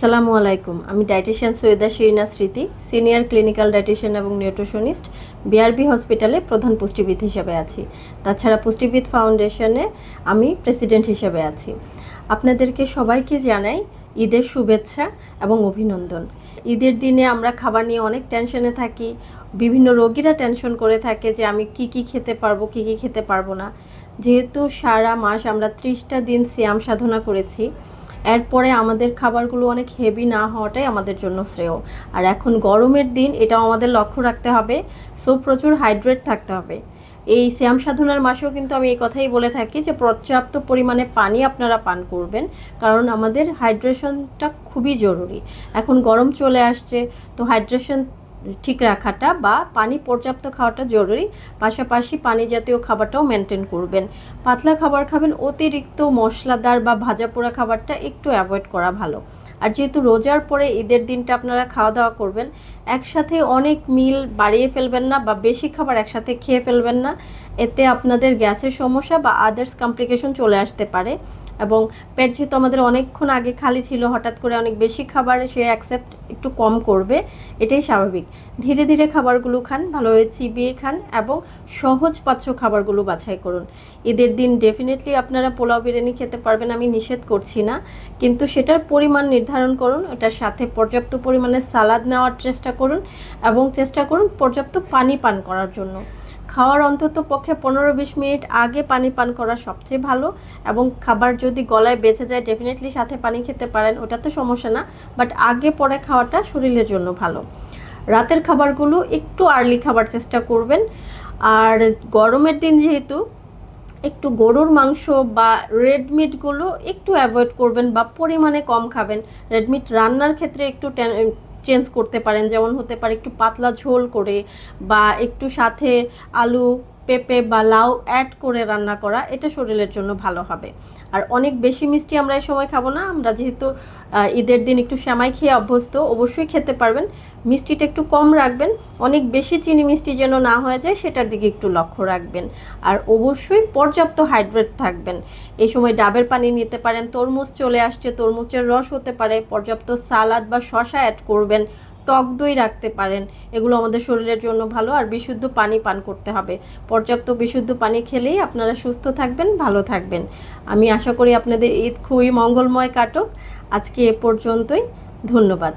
আসসালামু আলাইকুম। আমি dietician Syeda Shirina Smriti, senior clinical dietician এবং নিউট্রিশনিস্ট, বিআরবি হসপিটালে প্রধান পুষ্টিবিদ হিসেবে আছি। তাছাড়া পুষ্টিবিদ ফাউন্ডেশনে আমি প্রেসিডেন্ট হিসেবে আছি। আপনাদেরকে সবাইকে জানাই ঈদের শুভেচ্ছা এবং অভিনন্দন। ঈদের দিনে আমরা খাবার নিয়ে অনেক টেনশনে থাকি, বিভিন্ন রোগীরা টেনশন করে থাকে যে আমি কি কি খেতে পারব, কি কি খেতে পারব না। যেহেতু সারা মাস আমরা ত্রিশটা দিন সিয়াম সাধনা করেছি এরপরে আমাদের খাবারগুলো অনেক হেভি না হওয়াটাই আমাদের জন্য শ্রেয়। আর এখন গরমের দিন, এটাও আমাদের লক্ষ্য রাখতে হবে। সো প্রচুর হাইড্রেট থাকতে হবে। এই শ্যাম সাধনার মাসেও কিন্তু আমি এই কথাই বলে থাকি যে, পর্যাপ্ত পরিমাণে পানি আপনারা পান করবেন, কারণ আমাদের হাইড্রেশনটা খুবই জরুরি। এখন গরম চলে আসছে, তো হাইড্রেশন ঠিক রাখাটা বা পানি পর্যাপ্ত খাওয়াটা জরুরি। পাশাপাশি পানি জাতীয় খাবারটাও মেনটেন করবেন। পাতলা খাবার খাবেন, অতিরিক্ত মশলাদার বা ভাজা পোড়া খাবারটা একটু অ্যাভয়েড করা ভালো। আর যেহেতু রোজার পরে ঈদের দিনটা আপনারা খাওয়া দাওয়া করবেন, একসাথে অনেক মিল বাড়িয়ে ফেলবেন না বা বেশি খাবার একসাথে খেয়ে ফেলবেন না। এতে আপনাদের গ্যাসের সমস্যা বা আদার্স কমপ্লিকেশন চলে আসতে পারে। এবং পেট যেহেতু আমাদের অনেকক্ষণ আগে খালি ছিল, হঠাৎ করে অনেক বেশি খাবার, সে অ্যাকসেপ্ট একটু কম করবে, এটাই স্বাভাবিক। ধীরে ধীরে খাবারগুলো খান ভালোভাবে চিবিয়ে খান এবং সহজ পাচ্য খাবারগুলো বাছাই করুন। ঈদের দিন ডেফিনেটলি আপনারা পোলাও বিরিয়ানি খেতে পারবেন আমি নিষেধ করছি না, কিন্তু সেটার পরিমাণ নির্ধারণ করুন ওটার সাথে পর্যাপ্ত পরিমাণে সালাদ নেওয়ার চেষ্টা করুন এবং চেষ্টা করুন পর্যাপ্ত পানি পান করার জন্য। খাওয়ার অন্তত পক্ষে পনেরো বিশ মিনিট আগে পানি পান করা সবচেয়ে ভালো এবং খাবার যদি গলায় বেঁচে যায় ডেফিনেটলি সাথে পানি খেতে পারেন, ওটা তো সমস্যা না বাট আগে পরে খাওয়াটা শরীরের জন্য ভালো। রাতের খাবারগুলো একটু আর্লি খাবার চেষ্টা করবেন। আর গরমের দিন যেহেতু, একটু গরুর মাংস বা রেড মিটগুলো একটু অ্যাভয়েড করবেন বা পরিমাণে কম খাবেন। রেড মিট রান্নার ক্ষেত্রে একটু চেঞ্জ করতে পারেন। যেমন হতে পারে একটু পাতলা ঝোল করে বা একটু সাথে আলু, পেঁপে বা লাউ অ্যাড করে রান্না করা, এটা শরীরের জন্য ভালো হবে। আর অনেক বেশি মিষ্টি আমরা এই সময় খাব না। আমরা যেহেতু ঈদের দিন একটু শ্যামাই খেয়ে অভ্যস্ত, অবশ্যই খেতে পারবেন। মিষ্টিটা একটু কম রাখবেন। অনেক বেশি চিনি মিষ্টি যেন না হয়ে যায়, সেটার দিকে একটু লক্ষ্য রাখবেন। আর অবশ্যই পর্যাপ্ত হাইড্রেট থাকবেন। এই সময় ডাবের পানি নিতে পারেন, তরমুজ চলে আসছে, তরমুজের রস হতে পারে। পর্যাপ্ত সালাদ বা শশা অ্যাড করবেন, টক দই রাখতে পারেন। এগুলো আমাদের শরীরের জন্য ভালো আর বিশুদ্ধ পানি পান করতে হবে। পর্যাপ্ত বিশুদ্ধ পানি খেলেই আপনারা সুস্থ থাকবেন, ভালো থাকবেন। আমি আশা করি আপনাদের ঈদ খুবই মঙ্গলময় কাটুক। আজকে এ পর্যন্তই। ধন্যবাদ।